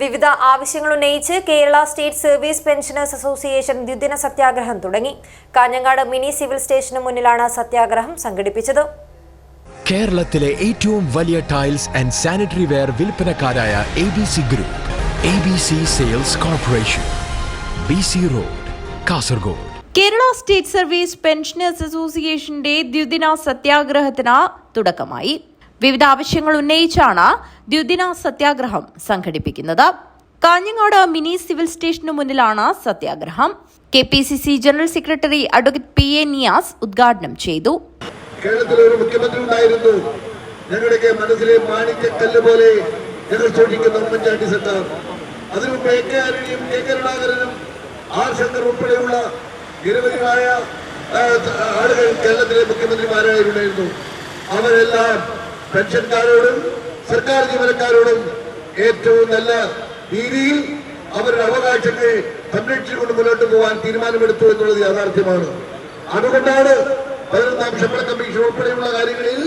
വിവിധ ആവശ്യങ്ങൾ ഉന്നയിച്ച് Kerala state service pensioners association ദ്വിദിന സത്യാഗ്രഹം തുടങ്ങി. കാഞ്ഞങ്ങാട് മിനി സിവിൽ സ്റ്റേഷന് മുന്നിലാണ് സത്യാഗ്രഹം സംഘടിപ്പിച്ചത്. കേരളത്തിലെ ഏറ്റവും വലിയ tiles and sanitary ware വിൽപ്പനക്കാരായ A B C group A B C sales corporation B C road Kasaragod. Kerala state service pensioners അസോസിയേഷന്റെ ദ്വിദിന സത്യാഗ്രഹത്തിന് തുടക്കമായി. വിവിധ ആവശ്യങ്ങൾ ഉന്നയിച്ചാണ് ദ്വിദിന സത്യാഗ്രഹം സംഘടിപ്പിക്കുന്നത്. കാഞ്ഞങ്ങാട് മിനി സിവിൽ സ്റ്റേഷനു മുന്നിലാണ് സത്യാഗ്രഹം. K P C C general secretary advocate P A Niyas ഉദ്ഘാടനം ചെയ്തു. കേരളത്തിലെ ഒരു മുഖ്യമന്ത്രി ഉണ്ടായിരുന്നു. മനസ്സിലെ പോലെ അതിനു നിരവധിയായ ആളുകൾ കേരളത്തിലെ മുഖ്യമന്ത്രിമാരായിരുന്നു അവരെല്ലാം പെൻഷൻകാരോടും സർക്കാർ ജീവനക്കാരോടും ഏറ്റവും നല്ല രീതിയിൽ അവരുടെ അവകാശങ്ങൾ സംരക്ഷിച്ചുകൊണ്ട് മുന്നോട്ട് പോകാൻ തീരുമാനമെടുത്തു എന്നുള്ളത് യാഥാർത്ഥ്യമാണ്. അതുകൊണ്ടാണ് പതിനൊന്നാം ശമ്പള കമ്മീഷൻ ഉൾപ്പെടെയുള്ള കാര്യങ്ങളിൽ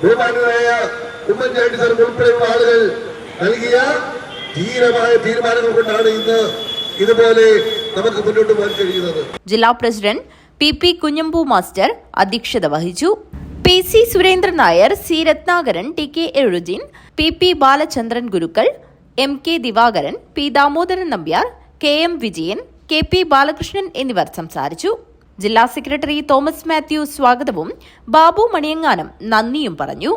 ബഹുമാനായ ഉമ്മൻചാണ്ടി സാർ ഉൾപ്പെടെയുള്ള ആളുകൾ നൽകിയ ധീരമായ തീരുമാനങ്ങൾ കൊണ്ടാണ് ഇന്ന് ഇതുപോലെ നമുക്ക് മുന്നോട്ട് പോകാൻ കഴിയുന്നത്. ജില്ലാ president P P Kunhambu master അധ്യക്ഷത വഹിച്ചു. P C Surendran Nair C Ratnakaran T K എഴുജിൻ P P Balachandran Gurukkal M K Divakaran P Damodaran Nambiar K M Vijayan K P Balakrishnan എന്നിവർ സംസാരിച്ചു. ജില്ലാ സെക്രട്ടറി തോമസ് മാത്യു സ്വാഗതവും ബാബു മണിയങ്ങാനം നന്ദിയും പറഞ്ഞു.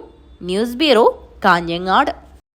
News bureau Kanhangad.